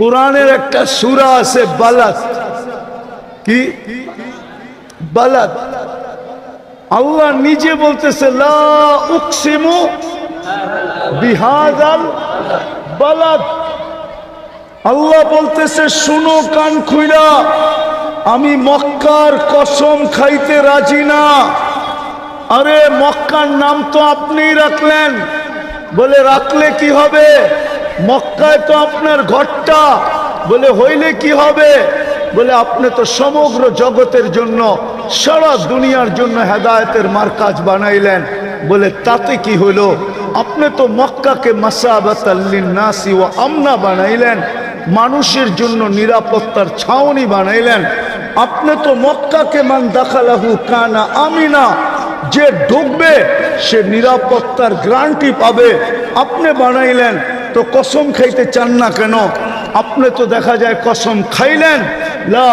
কোরআনের একটা সুরা আছে বালাত। কি? বালাত। আল্লাহ নিজে বলতেছে, লা উকসিমু বিহাদাল বালাত। আল্লাহ বলতেছে, শুনো, কান খুইরা, আমি মক্কার কসম খাইতে রাজি না। আরে, মক্কার নাম তো আপনিই রাখলেন। বলে, রাখলে কি হবে? মক্কায় তো আপনার ঘরটা। বলে, হইলে কি হবে? বলে, আপনি তো সমগ্র জগতের জন্য, সারা দুনিয়ার জন্য হেদায়েতের মার্কাজ বানাইলেন। বলে, তাতে কি হলো আপনি তো মক্কাকে নাসি ও আমনা বানাইলেন, মানুষের জন্য নিরাপত্তার ছাউনি বানাইলেন। আপনি তো মক্কাকে মান দাখালাহু কানা আমিনা, যে ঢুকবে সে নিরাপত্তার গ্রান্টি পাবে। আপনি বানাইলেন তো কসম খাইতে চান না কেন? আপনি তো দেখা যায় কসম খাইলেন। লা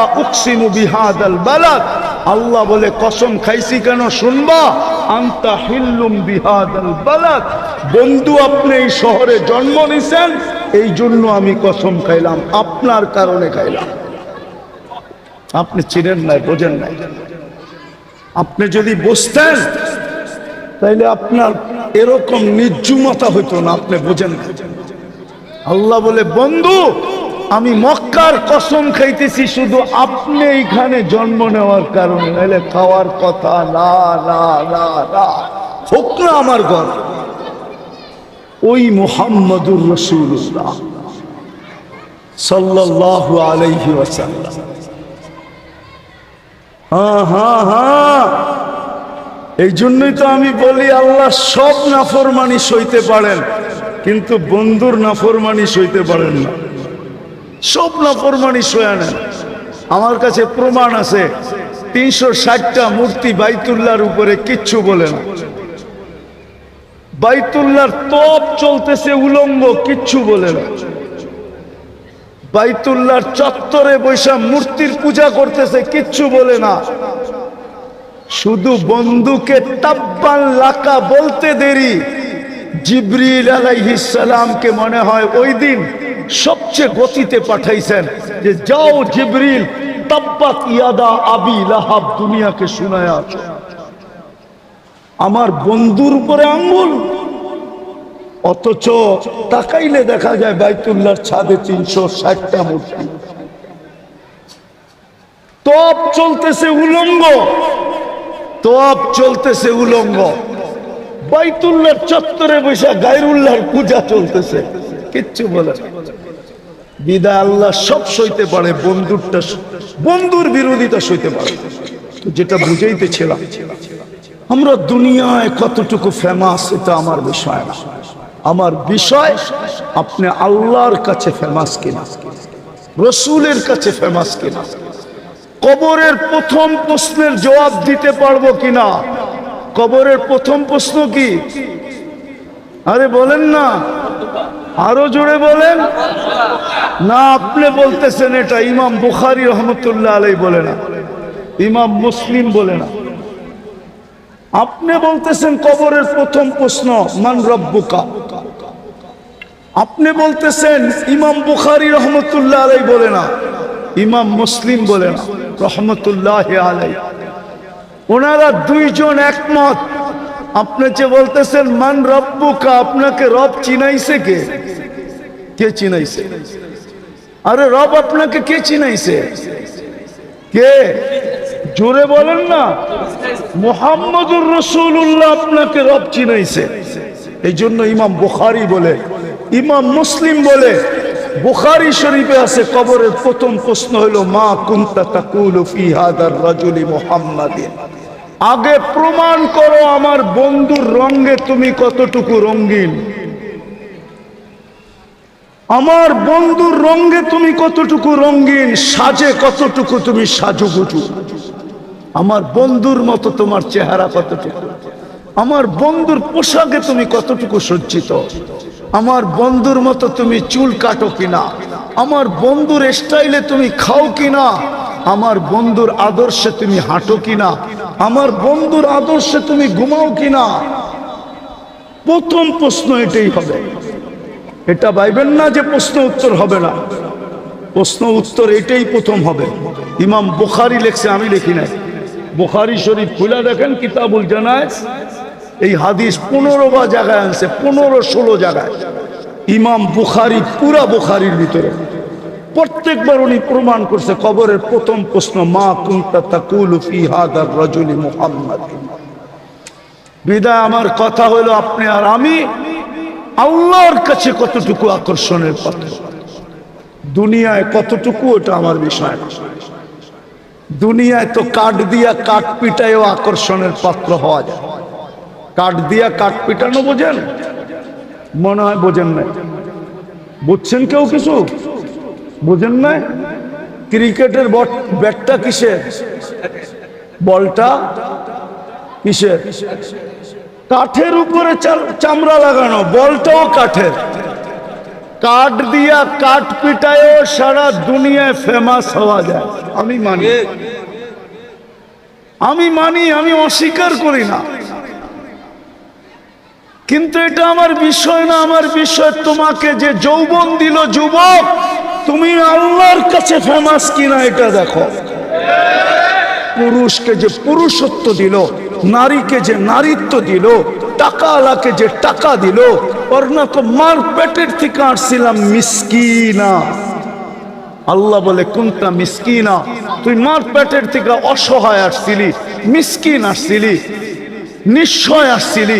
আল্লাহ বলে, কসম খাইছি কেন শুনবা? আন্তা হিল্লুম বিহাদাল বালাদ। বন্ধু, আপনি এই শহরে জন্ম নিছেন, এই জন্য আমি কসম খাইলাম। আপনার কারণে খাইলাম। আপনি চিনেন নাই, বোঝেন নাই। আপনি যদি বসতেন তাইলে আপনার এরকম নির্জুমতা হইতো না, আপনি বোঝেন না আল্লাহ বলে, বন্ধু, আমি মক্কার কসম খাইতেছি, শুধু আপনি এইখানে জন্ম নেওয়ার কারণে নাইলে খাওয়ার কথা, না না না না আমার ঘর। ওই মুহাম্মদুর রসুল্লাহ সাল্লাল্লাহু আলাইহি ওয়াসাল্লাম। হ্যাঁ হ্যাঁ হ্যাঁ। এই জন্যই তো আমি বলি, আল্লাহ সব নাফরমানি সইতে পারেন। কিন্তু বন্ধুর নাফরমানি সইতে পারেন না। সব নাফরমানি সয়া নেন। আমার কাছে প্রমাণ আছে, তিনশো ষাটটা মূর্তি বাইতুল্লাহর উপরে কিচ্ছু বলে না। বাইতুল্লাহর তপ চলতেছে উলঙ্গ, কিচ্ছু বলে না। বাইতুল্লাহর চত্বরে বৈশা মূর্তির পূজা করতেছে, কিচ্ছু বলে না। শুধু বন্ধুকে তাব্বান লাকা বলতে দেরি। জিব্রিল আলাইহিসালামকে মনে হয় ওই দিন সবচেয়ে গতিতে পাঠাইছেন যে, যাও জিব্রিল, তাব্বাত ইয়াদা আবি লাহাব দুনিয়াকে শোনায় আছো। আমার বন্ধুর উপরে আঙ্গুল। অথচ তাকাইলে দেখা যায় বাইতুল্লাহর ছাদে তিনশো ষাটটা মূর্তি। তপ চলতেছে উলঙ্গ। তপ চলতেছে উলঙ্গ। বাইতুল্লাহর চত্বরে বসে গায়রুল্লাহর পূজা চলতেছে। কিচ্ছু বলে না। বিদায় আল্লাহ সব সইতে পারে, বন্ধুরটা বন্ধুর বিরোধিতা সইতে পারে। যেটা বুঝাইতেছিলাম, আমরা দুনিয়ায় কতটুকু ফেমাস এটা আমার বিষয় না। আমার বিষয়, আপনি আল্লাহর কাছে ফেমাস কিনা? রসুলের কাছে ফেমাস কিনা? কবরের প্রথম প্রশ্নের জবাব দিতে পারব কিনা? কবরের প্রথম প্রশ্ন কি? আরে বলেন না। আরও জোরে বলেন। না, আপনি বলতেছেন এটা ইমাম বুখারি রহমতুল্লাহ আলাই বলে না। ইমাম মুসলিম বলে না। আপনি বলতেছেন কবরের প্রথম প্রশ্ন, মান রব্বুকা। আপনি বলতেছেন ইমাম বুখারি রহমতুল্লাহ আলাই বলে না। ইমাম মুসলিম বলে না। রহমতুল্লাহ আলাই। ওনারা দুইজন একমত। আপনি যে বলতেছেন, মান রব্বুকা আপনাকে রব চিনাইছে কে? কে চিনাইছে? আরে রব আপনাকে কে চিনাইছে? কে? জোরে বলেন না। মোহাম্মদুর রসুল্লাহ আপনাকে রব চিনাইছে। এই জন্য ইমাম বুখারি বলে, ইমাম মুসলিম বলে বুখারি শরীফে আছে, কবরের প্রথম প্রশ্ন হলো, মা কুন্তা তাকুলু ফি হাদার রাজুলি মুহাম্মাদিন? আগে প্রমাণ করো আমার বন্ধুর রঙ্গে তুমি কতটুকু রঙ্গিন আমার বন্ধুর রঙ্গে তুমি কতটুকু রঙ্গিন সাজে কতটুকু তুমি সাজুগুজু। আমার বন্ধুর মতো তোমার চেহারা কতটুকু? আমার বন্ধুর পোশাকে তুমি কতটুকু সজ্জিত? আমার বন্ধুর মতো তুমি চুল কাটো কিনা? আমার বন্ধুর স্টাইলে তুমি খাও কিনা? আমার বন্ধুর আদর্শে তুমি হাঁটো কিনা? আমার বন্ধুর আদর্শে তুমি ঘুমাও কিনা? প্রথম প্রশ্ন এটাই হবে। এটা ভাইবেন না যে প্রশ্ন উত্তর হবে না। প্রশ্ন উত্তর এটাই প্রথম হবে। ইমাম বুখারি লেখছে, আমি লিখি নাই। বুখারি শরীফ খুলে দেখেন কিতাবুল জানায় এই হাদিস পনেরো বা জায়গায় আনছে, পনেরো ষোলো জায়গায়। ইমাম বুখারি, পুরা বুখারির ভিতরে। প্রত্যেকবার উনি প্রমাণ করছে, কবরের প্রথম প্রশ্ন, মা কুন্তা ফি হাদার বিদায়, আমার কথা হলো আপনি আর আমি আল্লাহর কাছে কতটুকু আকর্ষণের পাত্র দুনিয়ায় কতটুকু ওটা আমার বিষয় দুনিয়ায় তো কাঠ দিয়া কাঠ পিটায়ও আকর্ষণের পাত্র হওয়া যায়। কাঠ দিয়া কাঠ পিটানো বোঝেন? মনে হয় বোঝেন নাই। বুঝছেন কেউ কিছু? বোঝেন নাই? ক্রিকেটের ব্যাটটা কিসের? বলটা কিসের? কাঠের উপরে চামড়া লাগানো, বলটাও কাঠের। কাঠ দিয়া কাঠ পিটায়ও সারা দুনিয়ায় ফেমাস হওয়া যায়। আমি মানি। আমি মানি, আমি অস্বীকার করি না। কিন্তু এটা আমার বিষয় না, আমার বিষয় তোমাকে যে যৌবন দিল যুবক, তুমি আল্লাহর কাছে ফেমাস কিনা এটা দেখো। পুরুষকে যে পুরুষত্ব দিল, নারীকে যে নারীত্ব দিল টাকা আলাকে যে টাকা দিল ওর না তো মার পেটের থেকে আসছিলাম মিসকিনা। আল্লাহ বলে, কোনটা মিসকিনা? তুই মার পেটের থেকে অসহায় আসছিলি, মিসকিন আসছিলি নিশ্চয় আসছিলি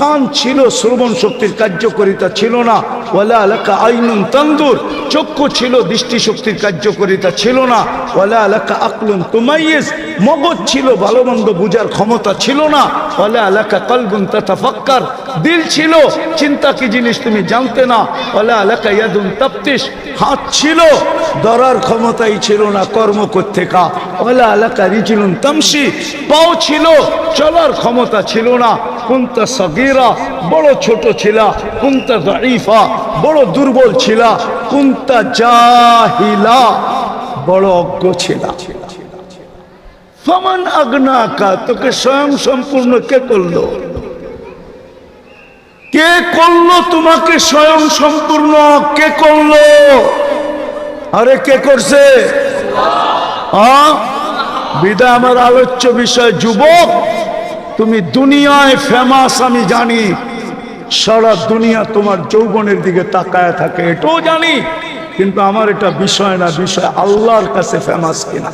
কান ছিল, শ্রবণ শক্তির কার্যকরিতা ছিল না। ওয়ালা এলাকা আইনুন তান্দুর চক্ষু ছিল দৃষ্টিশক্তির কার্যকরিতা ছিল না। ওয়ালা এলাকা আকলুন তুমাইয়েস মগজ ছিল ভালো মন্দ বুঝার ক্ষমতা ছিল না। ওয়ালা কলবুন তথা ফক্কার দিল ছিল, চিন্তা কি জিনিস তুমি জানতে না। ওয়ালা এলাকা ইয়াদুন তাপ্তিস হাত ছিল, ধরার ক্ষমতাই ছিল না কর্ম করতে কা ওয়ালা এলাকা রিচিলুন তামসি পাও ছিল, চলার ক্ষমতা ছিল না। কুন্তা সগিরা, বড় ছোট ছিল, কুন্তা দাইফা বড় দুর্বল ছিল, কুন্তা জাহিলা, বড় অজ্ঞ ছিল। ফমান আগ্নাকা, তোকে স্বয়ং সম্পূর্ণ কে করল? কে করল তোমাকে স্বয়ং সম্পূর্ণ? কে করল? আরে কে করছে? বিদা আমার আলোচ্য বিষয়, যুবক। তুমি দুনিয়ায় ফেমাস আমি জানি। সারা দুনিয়া তোমার যৌবনের দিকে তাকায় থাকে, এটাও জানি। কিন্তু আমার এটা বিষয় না, বিষয় আল্লাহর কাছে ফেমাস কিনা।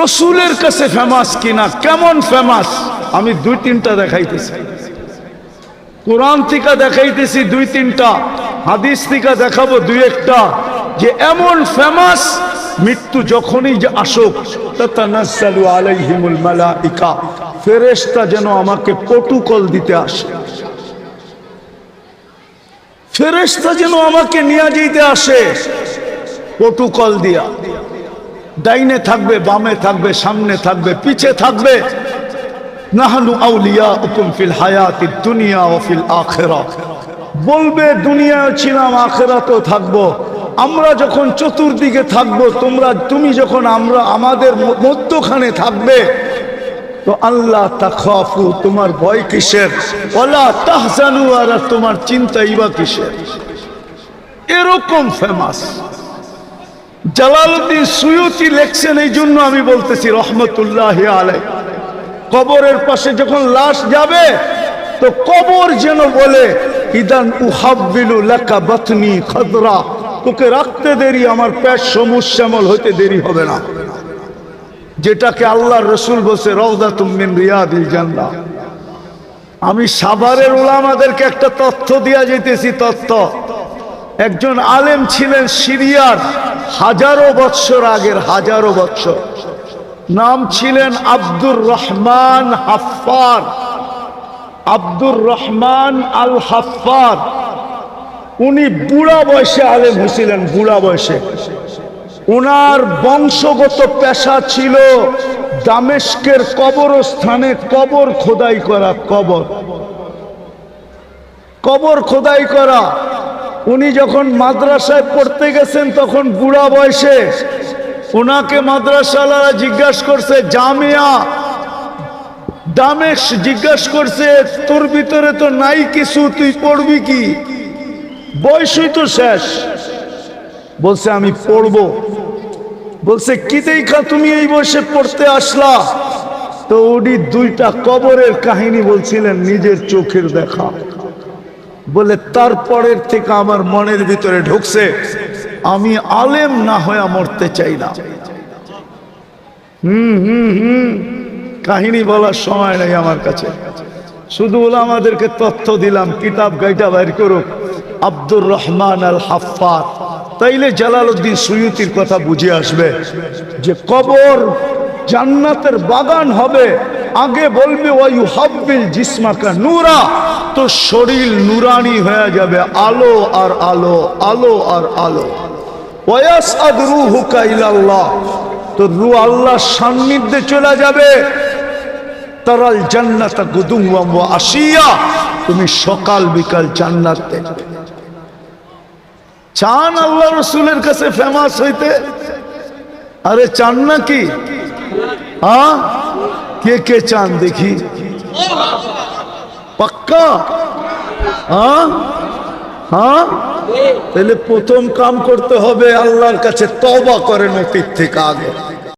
রসুলের কাছে ফেমাস কিনা, কেমন ফেমাস আমি দুই তিনটা দেখাইতেছি। কোরআন থেকে দেখাইতেছি দুই তিনটা, হাদিস থেকে দেখাবো দুই একটা, যে এমন ফেমাস মৃত্যু যখনই যে আসুক, তাতানাজ্জালু আলাইহিমুল মালাইকা, ফেরেশতা যেন আমাকে প্রটোকল দিতে আসে। ফেরেশতা যেন আমাকে নিয়ে যেতে আসে, প্রটোকল দিয়া। ডাইনে থাকবে, বামে থাকবে, সামনে থাকবে, পিছে থাকবে। নাহানু আউলিয়া উকুম ফিল হায়াতি দুনিয়া ও ফিল আখেরা। বলবে দুনিয়ায় ছিলাম, আখেরাতেও থাকব। আমরা যখন চতুর্দিকে থাকব, তোমরা, তুমি যখন আমরা, আমাদের মধ্যখানে থাকবে, তো আল্লাহ তাখাফু, তোমার ভয় কিসের? ওলা তাহজানু, আর তোমার চিন্তা ইবা কিসের? এরকম ফেমাস জালালউদ্দিন সুয়ুতি লেখছেন, এই জন্য আমি বলতেছি, রহমতুল্লাহ আলাই কবরের পাশে যখন লাশ যাবে, তো কবর যেন বলে, ইদান উহাব্বিলু লাকা বাতনি খদরা। তোকে রাখতে দেরি, আমার পেট সমুজ শ্যামল হইতে দেরি হবে না। যেটাকে আল্লাহর রসুল বসে রওদা তুমিন রিয়াদিল জান্নাহ। আমি সাভারের ওলামাদেরকে একটা তথ্য দিয়া যেতেছি তথ্য। একজন আলেম ছিলেন সিরিয়ার হাজারো বৎসর আগের, হাজারো বৎসর। নাম ছিলেন আব্দুর রহমান হাফার আব্দুর রহমান আল হাফার উনি বুড়া বয়সে আলেম হয়েছিলেন বুড়া বয়সে। ওনার বংশগত পেশা ছিল দামেস্কের কবরস্থানে কবর খোদাই করা, কবর। কবর খোদাই করা। উনি যখন মাদ্রাসায় পড়তে গেছেন তখন বুড়া বয়সে ওনাকে মাদ্রাসালারা জিজ্ঞাসা করছে, জামিয়া দামেশ জিজ্ঞাসা করছে, তোর ভিতরে তো নাই কিছু, তুই পড়বি কি? বয়সই তো শেষ। বলছে, আমি পড়ব। বলছে, কি দেখা তুমি এই বয়সে পড়তে আসলা? তো উনি দুইটা কবরের কাহিনী বলছিলেন, নিজের চোখের দেখা। বলে, তারপরের থেকে আমার মনের ভিতরে ঢুকছে, আমি আলেম না হয়ে মরতে চাই না। হুম হুম হুম, কাহিনী বলার সময় নেই আমার কাছে। শুধু বলে আমাদেরকে তথ্য দিলাম, কিতাব গাইটা বাইর করুক। আব্দুর রহমান আল হাফাত তাইলে জালালউদ্দিন সুয়ুতির কথা বুঝে আসবে যে কবর জান্নাতের বাগান হবে। আগে বলবে, ওয়ায়ু হাব্বিল জিসমাকা নূরা। তো শরীর নুরানি হয়ে যাবে, আলো আর আলো আলো আর আলো। ওয়াস আদরুহুকা ইলাল্লাহ। তো রু আল্লাহর সান্নিধ্যে চলে যাবে। তারাল জান্নাতা গুদুম আসিয়া তুমি সকাল বিকাল জান্নাত দেখবে। চান আল্লাহ রসুলের কাছে ফেমাস হইতে? আরে চান না কি কে কে চান দেখি? পাক্কা? হ্যাঁ? হ্যাঁ? তাহলে প্রথম কাম করতে হবে আল্লাহর কাছে তবা করেন অতীত থেকে আগে।